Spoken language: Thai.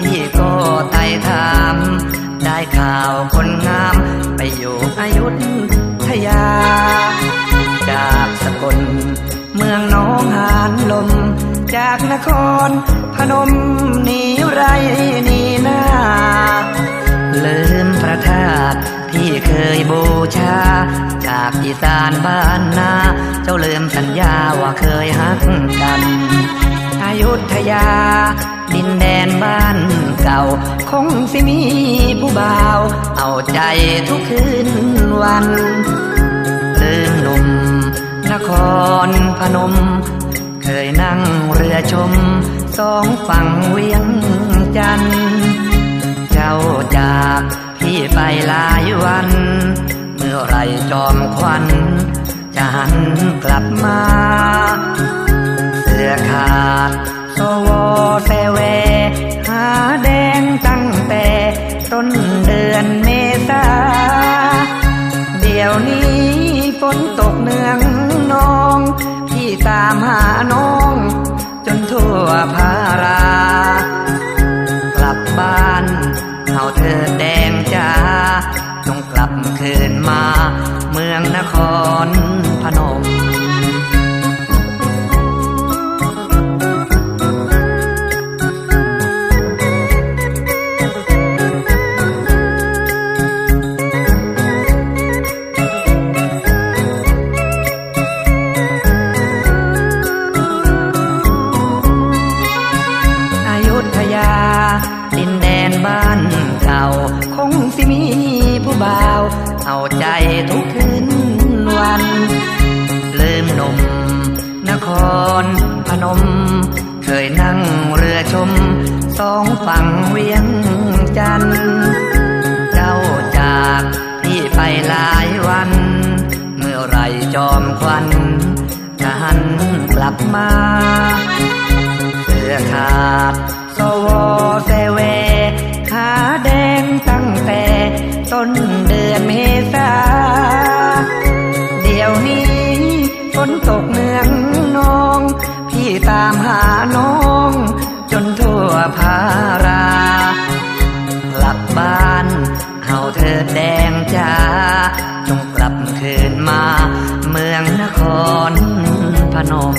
พี่ก็ไต่ถาม ได้ข่าวคนงาม ไปอยู่อายุทยา จากสกลเมืองน้องหานลม จากนครพนมนีไรนีหน้าลืมพระธาตุที่เคยบูชา จากอีสานบ้านนา เจ้าลืมสัญญาว่าเคยหักกัน อายุทยา ดินแดนบ้านเก่า คงสิมีผู้บ่าว เอาใจทุกคืนวันลืมหนุ่มนครพนม เคยนั่งเรือชม สองฝั่งเวียงจัน เจ้าจากพี่ไปหลายวัน เมื่อไรจอมควันจะหันกลับมา เสื้อขาด นเดือนเมษาเดี๋ยวนี้ฝนตกเนืองนอง พี่ตามหาน้อง จนทั่วพารากลับบ้านเอาเธอแดงจ้าจงกลับคืนมา เมืองนครพนม เอาใจทุกคืนวัน ลืมนมนครพนม เคยนั่งเรือชม สองฝั่งเวียงจันเจ้าจากพี่ไปหลายวัน เมื่อไรจอมควันจะหันกลับมา พาราหลับบ้านเฮาเธอแดงจ้าจงกลับคืนมา เมืองนครพนม